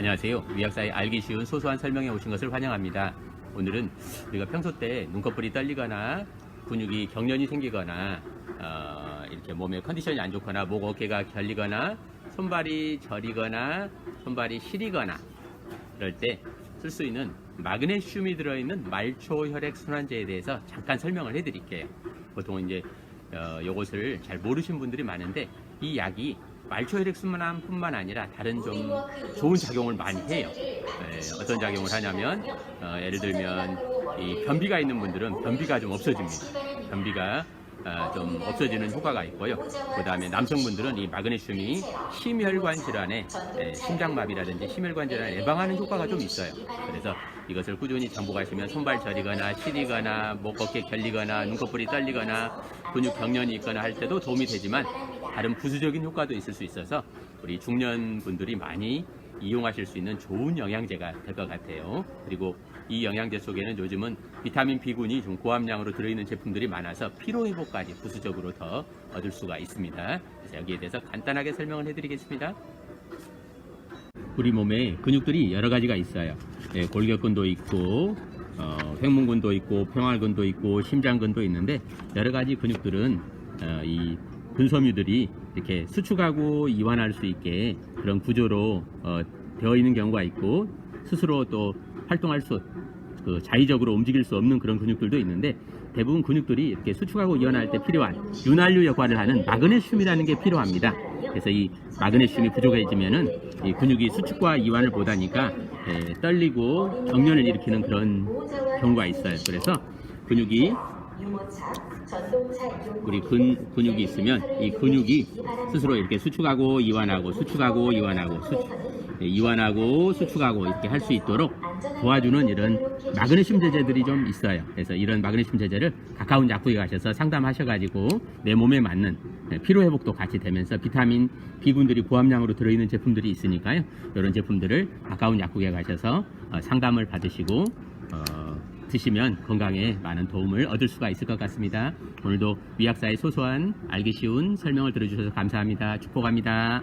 안녕하세요. 위약사의 알기 쉬운 소소한 설명에 오신 것을 환영합니다. 오늘은 우리가 평소 때 눈꺼풀이 떨리거나 근육이 경련이 생기거나 어, 이렇게 몸의 컨디션이 안 좋거나 목 어깨가 결리거나 손발이 저리거나 손발이 시리거나 그럴 때 쓸 수 있는 마그네슘이 들어있는 말초 혈액 순환제에 대해서 잠깐 설명을 해드릴게요. 보통 이제 어, 이것을 잘 모르신 분들이 많은데 이 약이 말초 혈액 순환뿐만 아니라 다른 좀 좋은 작용을 많이 해요. 네, 어떤 작용을 하냐면 어, 예를 들면 이 변비가 있는 분들은 변비가 좀 없어집니다. 변비가 어, 좀 없어지는 효과가 있고요. 그 다음에 남성분들은 이 마그네슘이 심혈관 질환에 예, 심장마비라든지 심혈관 질환을 예방하는 효과가 좀 있어요. 그래서 이것을 꾸준히 장복하시면 손발 저리거나 시리거나 목 어깨 결리거나 눈꺼풀이 떨리거나 근육 경련이 있거나 할 때도 도움이 되지만 다른 부수적인 효과도 있을 수 있어서 우리 중년 분들이 많이 이용하실 수 있는 좋은 영양제가 될 것 같아요. 그리고 이 영양제 속에는 요즘은 비타민 B군이 좀 고함량으로 들어있는 제품들이 많아서 피로 회복까지 부수적으로 더 얻을 수가 있습니다. 그래서 여기에 대해서 간단하게 설명을 해드리겠습니다. 우리 몸에 근육들이 여러 가지가 있어요. 예, 골격근도 있고, 어, 횡문근도 있고, 평활근도 있고, 심장근도 있는데 여러 가지 근육들은 어, 이 근섬유들이 이렇게 수축하고 이완할 수 있게 그런 구조로 어, 되어 있는 경우가 있고 스스로 또 활동할 수, 그 자의적으로 움직일 수 없는 그런 근육들도 있는데 대부분 근육들이 이렇게 수축하고 이완할 때 필요한 윤활유 역할을 하는 마그네슘이라는 게 필요합니다. 그래서 이 마그네슘이 부족해지면은 이 근육이 수축과 이완을 못하니까 예, 떨리고 경련을 일으키는 그런 경우가 있어요. 그래서 근육이 우리 근, 근육이 있으면 이 근육이 스스로 이렇게 수축하고 이완하고 수축하고 이완하고 수축, 예, 이완하고 수축하고 이렇게 할 수 있도록 도와주는 이런 마그네슘 제제들이 좀 있어요. 그래서 이런 마그네슘 제제를 가까운 약국에 가셔서 상담하셔가지고 내 몸에 맞는 예, 피로 회복도 같이 되면서 비타민 B군들이 고함량으로 들어있는 제품들이 있으니까요. 이런 제품들을 가까운 약국에 가셔서 어, 상담을 받으시고 어, 드시면 건강에 많은 도움을 얻을 수가 있을 것 같습니다. 오늘도 위약사의 소소한 알기 쉬운 설명을 들어주셔서 감사합니다. 축복합니다.